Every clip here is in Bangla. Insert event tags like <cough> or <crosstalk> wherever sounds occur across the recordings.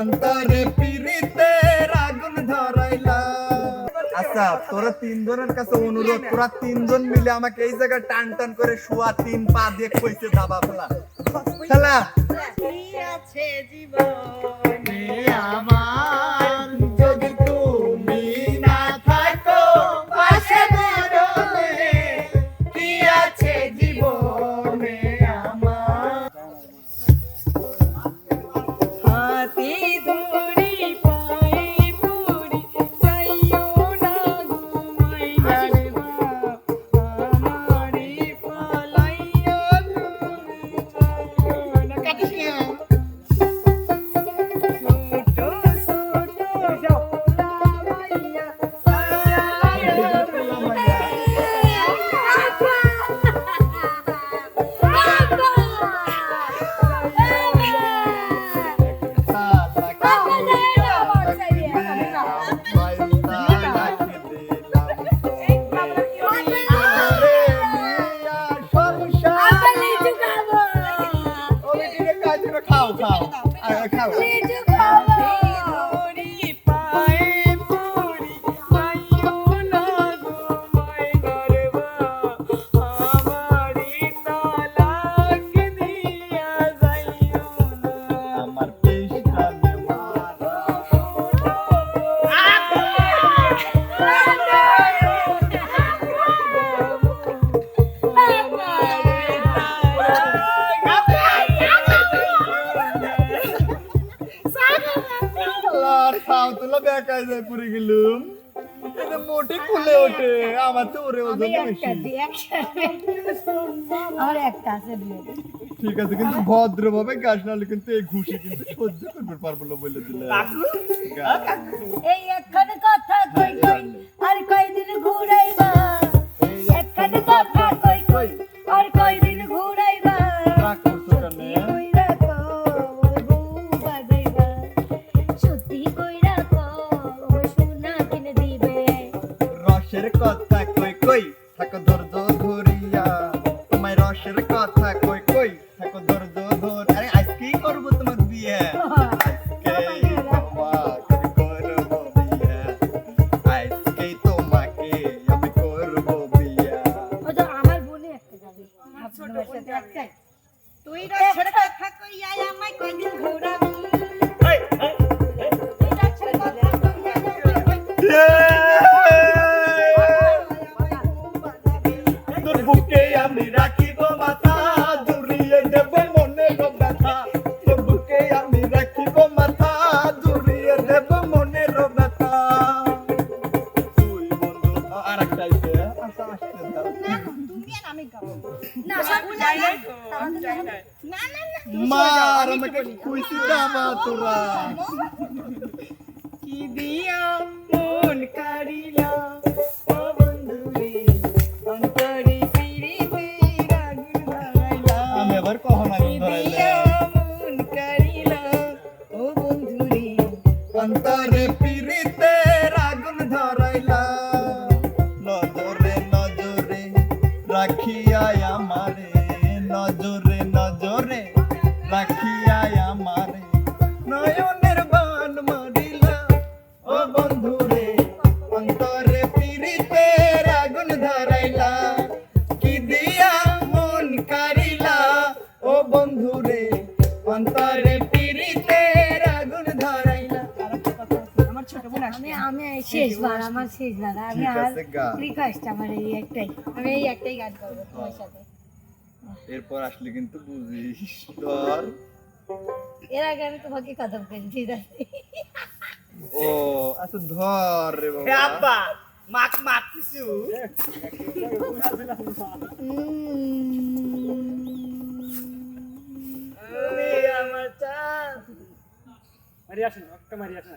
অন্তরে পিরিতে আগুন ধরাইলা আচ্ছা তোরা তিনজনের কাছে অনুরোধ তোরা তিনজন মিলে আমাকে এই জায়গায় টান টান করে শুয়া তিন পা দিয়ে কইছে দাবা ফেলা খেলা আছে জীবনে আমার ঠিক আছে কিন্তু ভদ্রভাবে গাছ নাহলে কিন্তু এই ঘুষি কিন্তু সহ্য করতে পারব না বলে দিলে। এই একখানে কথা কই কই আর কয়দিন ঘুরাইবা? একখানে কথা Puisi tama Que Kidiam. Please দাদা আমি আর রিকোয়েস্ট আমার এই একটাই। আমি এই একটাই গান করব তোমার সাথে। এরপর আসলে কিন্তু বুঝিস ধর। এর আগে আমি তোমাকে কথা বলছি দাদি ও আচ্ছা ধর রে বাবা। আব্বা মাক মাক কিছু আমার চা মারিয়াছ না একটা মারিয়াছ না।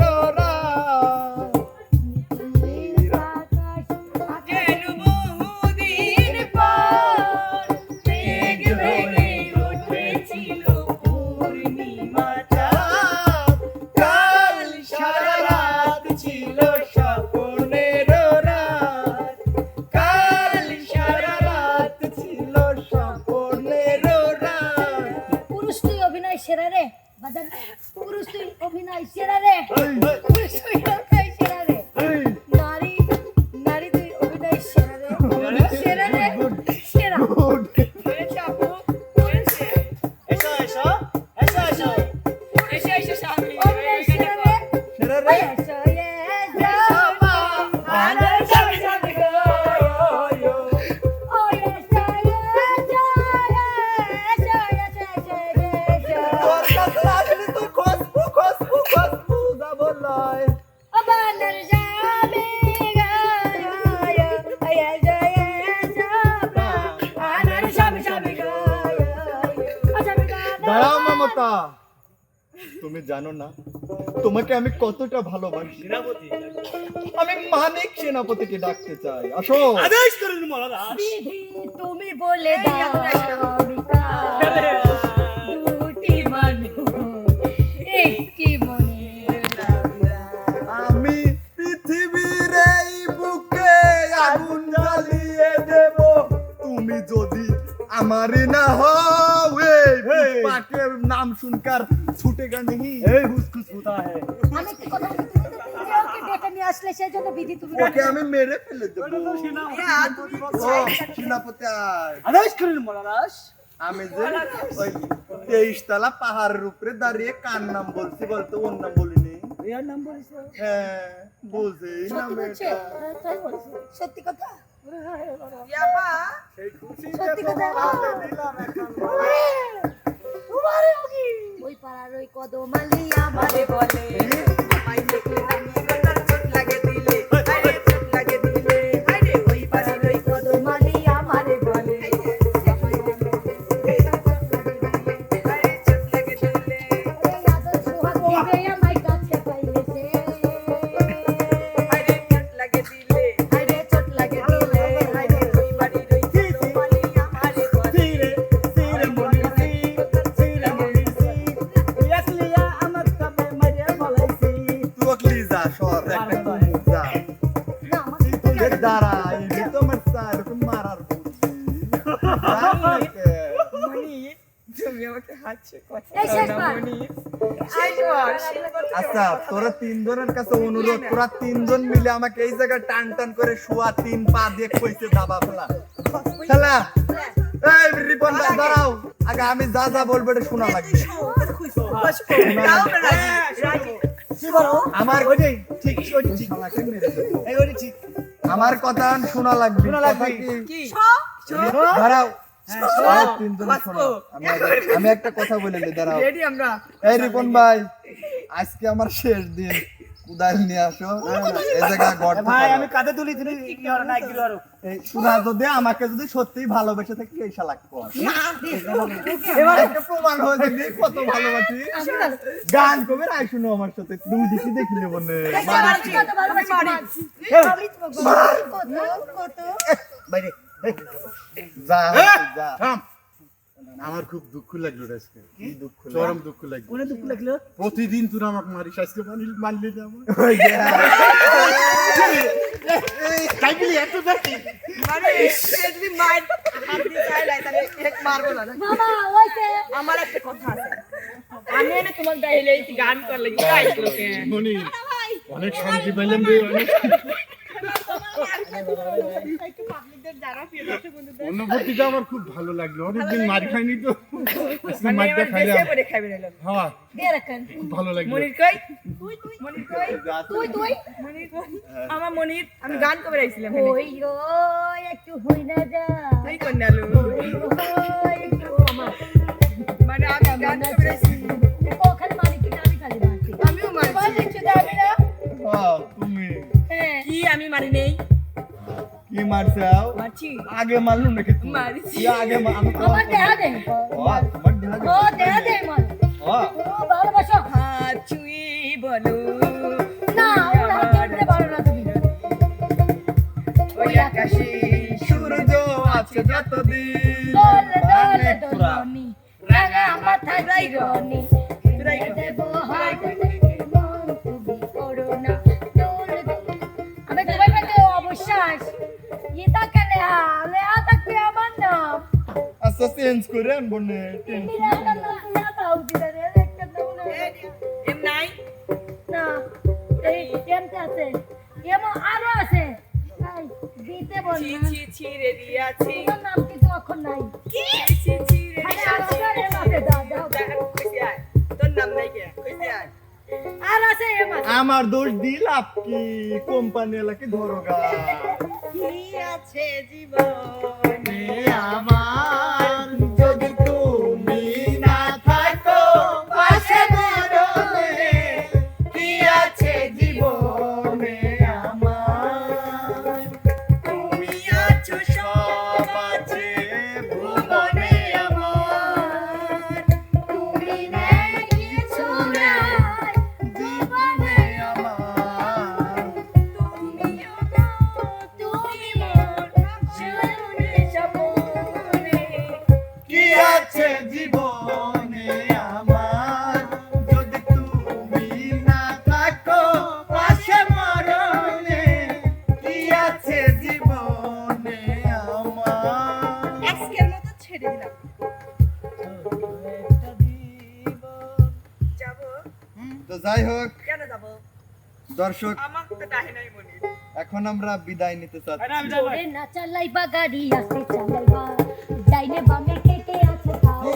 बदन पुरुष तो ओ भी ना इसे रे पुरुष तो ओ ना इसे रे তুমি জানো না তোমাকে আমি কতটা ভালোবাসি। সেনাপতি। আমি মানিক সেনাপতিকে ডাকতে চাই। আসো। আদেশ করুন মহারাজ। বিধি তুমি বলে দাও আমি দুটি মানুষ একটি মনের আমি পৃথিবীর এই বুকে আগুন জ্বালিয়ে দেব। তুমি যদি আমারই না হও এই পাকের নাম শুনকার ছুটেগা নেই এই হুসকুস होता है আমি একটু কথা বলি তুমি তো নিজে ওকে ডেকে নিয়ে আসলে সেই জন্য বিধি তুমি ওকে আমি মেরে ফেলে দেবো ও, সেনাপতি আয়। আদেশ করুন মহারাজ আমি যে ওই তেইশ তলা পাহাড়ের উপরে দাঁড়িয়ে কার নাম বলছি বলতে ওর নাম বলিনি রিয়ার নাম বলিস হ্যাঁ বলছে এই নাম সত্যি বলছে এটা। হ্যাঁ, তাই বলছে। সত্যি কথা ইয়াবা সত্যি কথা ওই পাড়ার ওই কদমালি আমারে বলে। আমায় দেখলে আমি যা একটা যা দাঁড়া এই তো আমার স্যার মারার? <laughs> মনি। মনি আচ্ছা তোরা তিনজনের কাছে অনুরোধ তোরা তিনজন মিলে আমাকে এই জায়গায় টান টান করে শুয়া তিন পা দিয়ে কইছে দাবা ফেলা। খেলা এই রিপন দাঁড়াও। আগে আমি যা যা বলব এটা শোনা লাগবে। কি বলো? আমার ওইটাই ঠিক ওইটাই ঠিক শালাকে মেরে দেবো। এই ওইটাই ঠিক। আমার কথা শোনা লাগবে। শোনা লাগবে। কি? দাঁড়াও। হ্যাঁ, আমি একটা কথা বলে দাঁড়াও। এই রিপন ভাই আজকে আমার শেষ দিন। কুদাল নিয়ে আসো। এই জায়গায় গর্ত ভাই আমি কাঁধে তুলি তুমি কি হলো না কি হলো এই শোনা যদি আমাকে যদি সত্যি ভালোবেসে থাকি এই শালাক কর এবার একটা প্রমাণ হয়ে যাবে কত ভালোবাসি। গান কবে রাই শুনো আমার সাথে? তুমি দেখি দেখি নেব নে। কত কত। বাইরে। যা যা। থাম। আমার খুব দুঃখ লাগল আজকে। কি দুঃখ? চরম দুঃখ লাগল। কোনে দুঃখ লাগল? প্রতিদিন তুই আমাকে মারিস আজকে মানলি না আমার ওই যে, মানে যদি মার হাত চাইলাই তাহলে এক মারবো না না। মামা ওইছে আমার একটা কথা আছে। আমি এনে তোমার গান করলে কি অনেক শান্তি পেলাম রে অনেক অনুভূতিটা আমার খুব ভালো লাগল। অনেকদিন মার খাইনি তো। মানে মারটা করে নিলাম হ্যাঁ খুব ভালো লাগল। মনির কই? মনির কই? তুই তুই। মনির আমার মনির আমি গান কবে আইছিলাম ওই একটু হই না যা। তুই কন্যালু মারছাও আগে মারলু নাকি তুমি? মারছি। আগে আমি আমার দেহা দে ও, তোমার দেহা ও দেহা দে মার ও, ভালোবাসো। হাত ছুঁই বলো না ওর হাত ধরতে না তুমি। ওই আকাশে সূর্য আছে যতদিন। দোল দোল দোলনি রাঙা মাথা চিরনি। চেঞ্জ করে আনব নে চেঞ্জ তুমি একটা নাম তুমি একটা উঠি রে একটা নাম এম নাই না এই এমতে আছে। এমন আরও আছে। দিতে বল ছি না। ছি ছি রে ছি। তোমার নাম কিন্তু এখন নাই। ছি ছি ছি রে রিয়া ছি। আমার এম দাও দাও। কইছি আয়। তোর নাম নাই কে? কইছি আয়। আর আছে আমার দোষ দিলাপ কি? কোম্পানি এলাকে ধরো গা। কি আছে জীবনে? আমার যাই হোক দর্শক এখন আমরা বিদায় নিতে চাচ্ছি। না চালাইবা গাড়ি আসতে চালাইবা। যাইনে বামে